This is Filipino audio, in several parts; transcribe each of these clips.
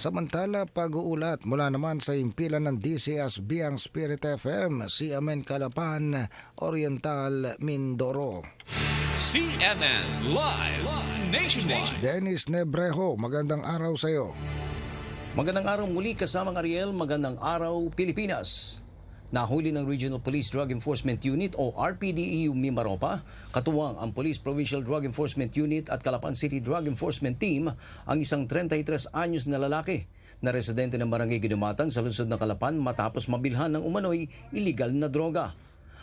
Samantala, pag-uulat mula naman sa impilan ng DCSB ang Spirit FM, CMN Calapan, Oriental, Mindoro. CNN Live Nationwide. Dennis Nebrejo, magandang araw sa iyo. Magandang araw muli kasamang Ariel, magandang araw Pilipinas. Nahuli ng Regional Police Drug Enforcement Unit o RPDEU Mimaropa, katuwang ang Police Provincial Drug Enforcement Unit at Calapan City Drug Enforcement Team ang isang 33 anyos na lalaki na residente ng Barangay Ginumatan sa lungsod ng Calapan matapos mabilhan ng umano'y illegal na droga.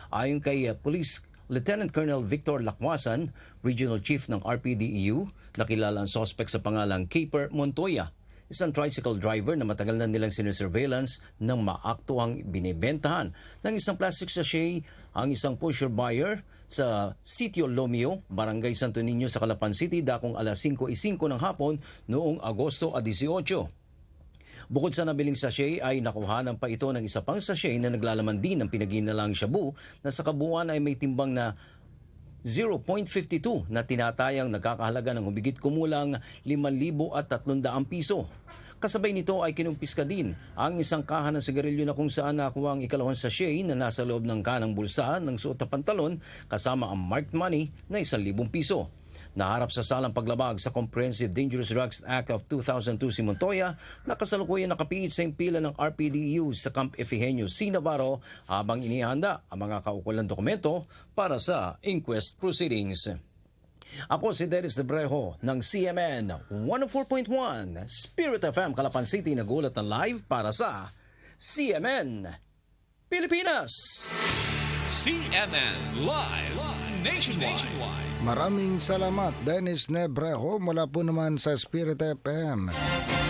Ayon kay uh, Police Lieutenant Colonel Victor Lacwasan, Regional Chief ng RPDEU, nakilala ang suspect sa pangalang Caper Montoya, isang tricycle driver na matagal na nilang sinesurveillance ng maaktuhang binibentahan ng isang plastic sachet ang isang pusher buyer sa Sitio Lomio, Barangay Santo Niño sa Calapan City dakong alas 5.05 ng hapon noong Agosto 18. Bukod sa nabiling sachet ay nakuhanan pa ito ng isa pang sachet na naglalaman din ng pinaginalang shabu na sa kabuuan ay may timbang na 0.52 na tinatayang nagkakahalaga ng humigit kumulang 5,300 piso. Kasabay nito ay kinumpiska din ang isang kahan ng sigarilyo na kung saan nakuha ang ikalawang sachet na nasa loob ng kanang bulsa ng suot na pantalon kasama ang marked money na 1,000 piso. Naharap sa salang paglabag sa Comprehensive Dangerous Drugs Act of 2002 si Montoya na kasalukuyan nakapiit sa impila ng RPDEU sa Camp Efigенio C. Navarro habang inihanda ang mga kaukulang dokumento para sa inquest proceedings. Ako si Dennis Debrejo ng CMN 104.1 Spirit FM Calapan City nagulat ng live para sa CMN Pilipinas. CNN Live Nationwide. Maraming salamat Dennis Nebrejo mula po naman sa Spirit FM,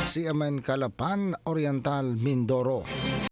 CMN Calapan, Oriental, Mindoro.